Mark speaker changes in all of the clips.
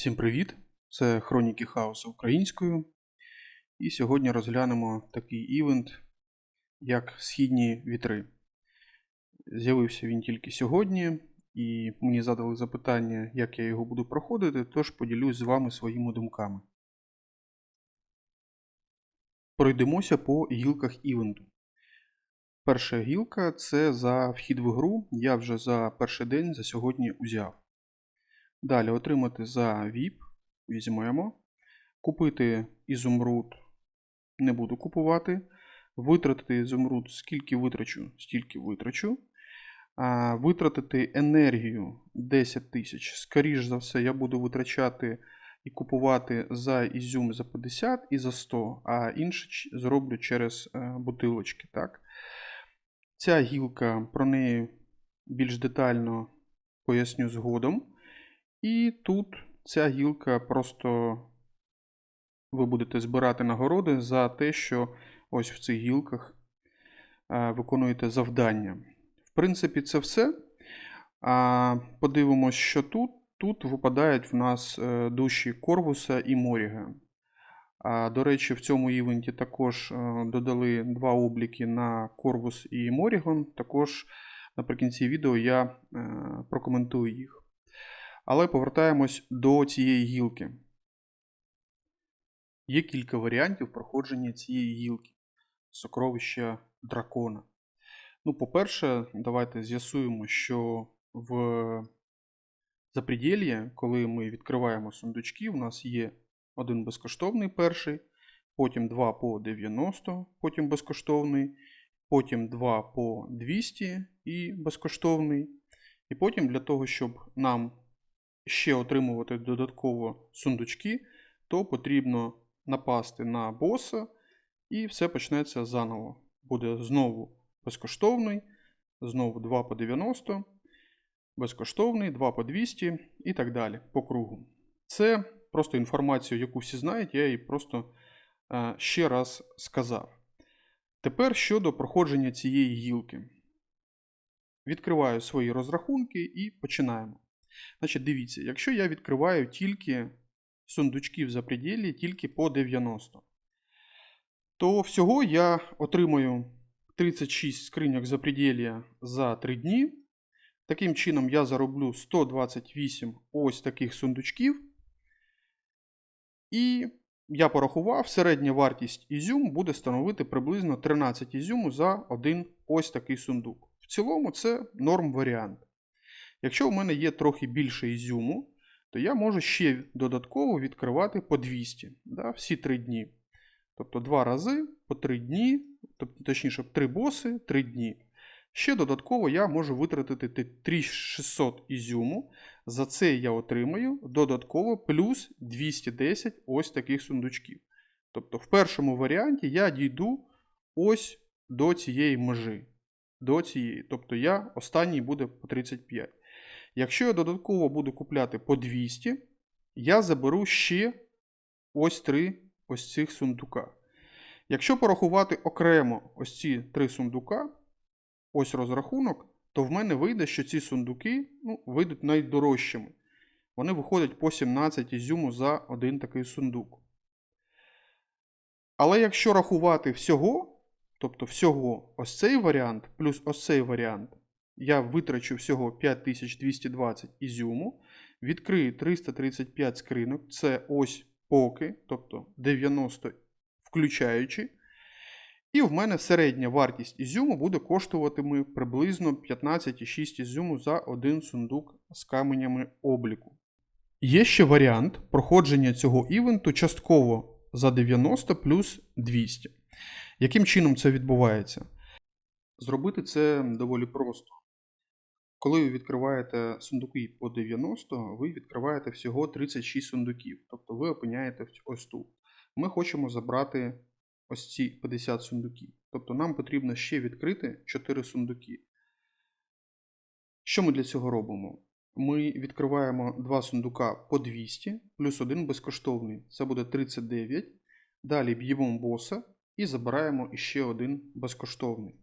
Speaker 1: Всім привіт! Це Хроніки Хаосу українською. І сьогодні розглянемо такий івент, як Східні вітри. З'явився він тільки сьогодні, і мені задали запитання, як я його буду проходити, тож поділюсь з вами своїми думками. Пройдемося по гілках івенту. Перша гілка це за вхід в гру. Я вже за перший день за сьогодні узяв. Далі отримати за VIP. Візьмемо. Купити ізумруд не буду купувати. Витратити ізумруд, скільки витрачу, стільки витрачу. Витратити енергію 10 тисяч. Скоріш за все, я буду витрачати і купувати за ізюм за 50 і за 100, а інше зроблю через е, бутилочки. Так? Ця гілка про неї більш детально поясню згодом. І тут ця гілка просто ви будете збирати нагороди за те, що ось в цих гілках е, виконуєте завдання. В принципі, це все. Подивимось, що тут. Тут випадають в нас е, душі Корвуса і Моріга. До речі, в цьому івенті також е, додали два обліки на Корвус і Морігон. Також наприкінці відео я прокоментую їх. Але повертаємось до цієї гілки. Є кілька варіантів проходження цієї гілки сокровища дракона. Ну, по-перше, давайте з'ясуємо, що в запределье, коли ми відкриваємо сундучки, у нас є один безкоштовний перший, потім два по 90, потім безкоштовний, потім два по 200 і безкоштовний. І потім для того, щоб нам ще отримувати додатково сундучки, то потрібно напасти на боса, і все почнеться заново. Буде знову безкоштовний, знову 2 по 90, безкоштовний, 2 по 200 і так далі по кругу. Це просто інформацію, яку всі знають, я її просто е, ще раз сказав. Тепер щодо проходження цієї гілки. Відкриваю свої розрахунки і починаємо. Значить, дивіться, якщо я відкриваю тільки сундучки в запреділі тільки по 90, то всього я отримаю 36 скриньок запреділля за 3 дні. Таким чином, я зароблю 128 ось таких сундучків. І я порахував, середня вартість ізюм буде становити приблизно 13 ізюму за один ось такий сундук. В цілому, це норм варіант. Якщо у мене є трохи більше ізюму, то я можу ще додатково відкривати по 200 да, всі 3 дні. Тобто 2 рази по 3 дні, тобто, точніше, 3 боси 3 дні. Ще додатково я можу витратити 3600 ізюму. За це я отримаю додатково плюс 210 ось таких сундучків. Тобто, в першому варіанті я дійду ось до цієї межі. До цієї. Тобто я останній буде по 35. Якщо я додатково буду купляти по 200, я заберу ще ось три ось цих сундука. Якщо порахувати окремо ось ці три сундука, ось розрахунок, то в мене вийде, що ці сундуки ну, вийдуть найдорожчими. Вони виходять по 17 ізюму за один такий сундук. Але якщо рахувати всього, тобто всього ось цей варіант плюс ось цей варіант, я витрачу всього 5220 ізюму, відкрию 335 скринок, це ось поки, тобто 90 включаючи. І в мене середня вартість ізюму буде коштуватиме приблизно 15,6 ізюму за один сундук з каменями обліку. Є ще варіант проходження цього івенту частково за 90 плюс 200. Яким чином це відбувається? Зробити це доволі просто. Коли ви відкриваєте сундуки по 90, ви відкриваєте всього 36 сундуків. Тобто ви опиняєте ось тут. Ми хочемо забрати ось ці 50 сундуків. Тобто нам потрібно ще відкрити 4 сундуки. Що ми для цього робимо? Ми відкриваємо два сундука по 200, плюс один безкоштовний. Це буде 39. Далі б'ємо боса і забираємо іще один безкоштовний.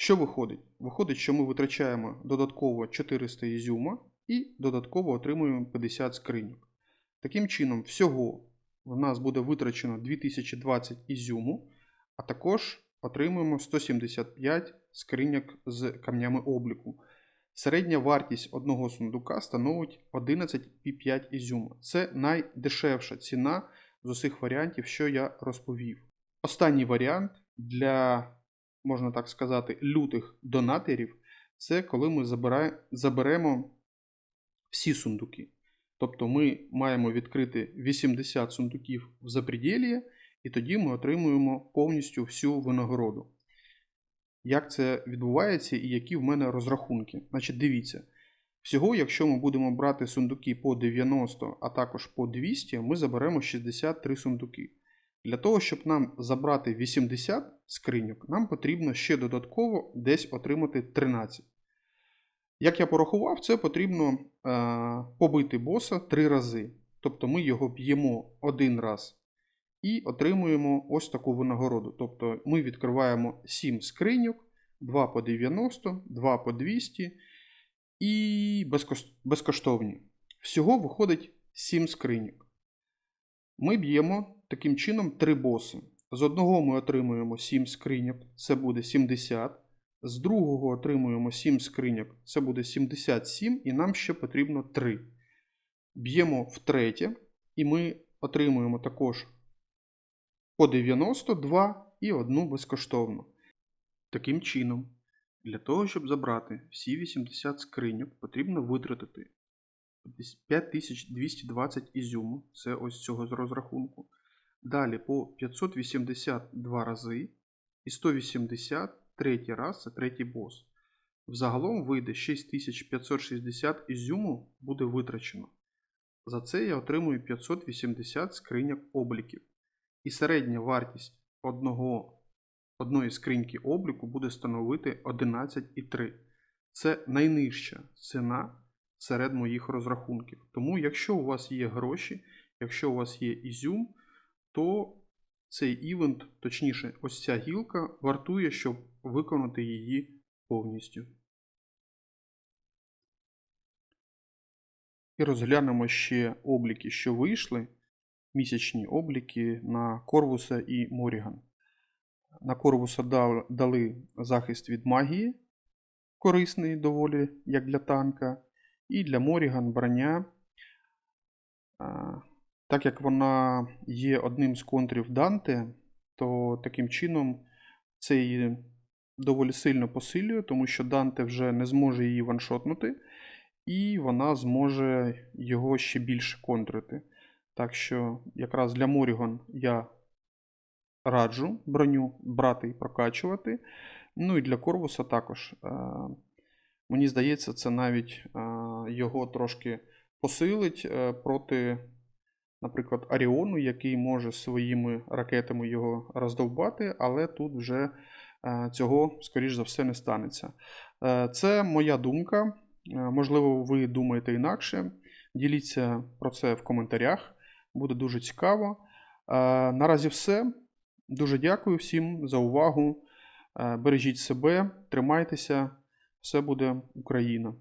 Speaker 1: Що виходить? Виходить, що ми витрачаємо додатково 400 ізюма і додатково отримуємо 50 скриньок. Таким чином, всього в нас буде витрачено 2020 ізюму, а також отримуємо 175 скриньок з камнями обліку. Середня вартість одного сундука становить 11,5 ізюму. Це найдешевша ціна з усіх варіантів, що я розповів. Останній варіант для, можна так сказати, лютих донаторів це коли ми заберемо всі сундуки. Тобто ми маємо відкрити 80 сундуків в запреділі, і тоді ми отримуємо повністю всю винагороду. Як це відбувається і які в мене розрахунки? Значить, дивіться. Всього, якщо ми будемо брати сундуки по 90, а також по 200, ми заберемо 63 сундуки. Для того, щоб нам забрати 80 скриньок, нам потрібно ще додатково десь отримати 13. Як я порахував, це потрібно е, побити боса 3 рази. Тобто ми його б'ємо один раз і отримуємо ось таку винагороду. Тобто ми відкриваємо 7 скриньок, 2 по 90, 2 по 200 і безкоштовні. Всього виходить 7 скриньок. Ми б'ємо таким чином 3 боси. З одного ми отримуємо 7 скриньок, це буде 70. З другого отримуємо 7 скриньок, це буде 77, і нам ще потрібно 3. Б'ємо втретє, і ми отримуємо також по 92 і одну безкоштовну. Таким чином, для того, щоб забрати всі 80 скриньок, потрібно витратити 5220 ізюму, це ось цього з розрахунку. Далі по 582 рази і 180 третій раз це третій бос. Взагалом вийде 6560 ізюму буде витрачено. За це я отримую 580 скриньок обліків. І середня вартість одного, одної скриньки обліку буде становити 11,3. Це найнижча ціна серед моїх розрахунків. Тому, якщо у вас є гроші, якщо у вас є ізюм, то цей івент, точніше, ось ця гілка, вартує, щоб виконати її повністю. І розглянемо ще обліки, що вийшли. Місячні обліки на Корвуса і Моріган. На Корвуса дали захист від магії, корисний доволі, як для танка. І для Моріган броня. Так як вона є одним з контрів Данте, то таким чином це її доволі сильно посилює, тому що Данте вже не зможе її ваншотнути, і вона зможе його ще більше контрити. Так що якраз для Моріган я раджу броню брати і прокачувати. Ну і для Корвуса також. Е, Мені здається, це навіть е, його трошки посилить е, проти, наприклад, Аріону, який може своїми ракетами його роздовбати, але тут вже е, цього, скоріш за все, не станеться. Е, Це моя думка. Е, Можливо, ви думаєте інакше. Діліться про це в коментарях. Буде дуже цікаво. Наразі все. Дуже дякую всім за увагу. Бережіть себе, тримайтеся. Все буде Україна.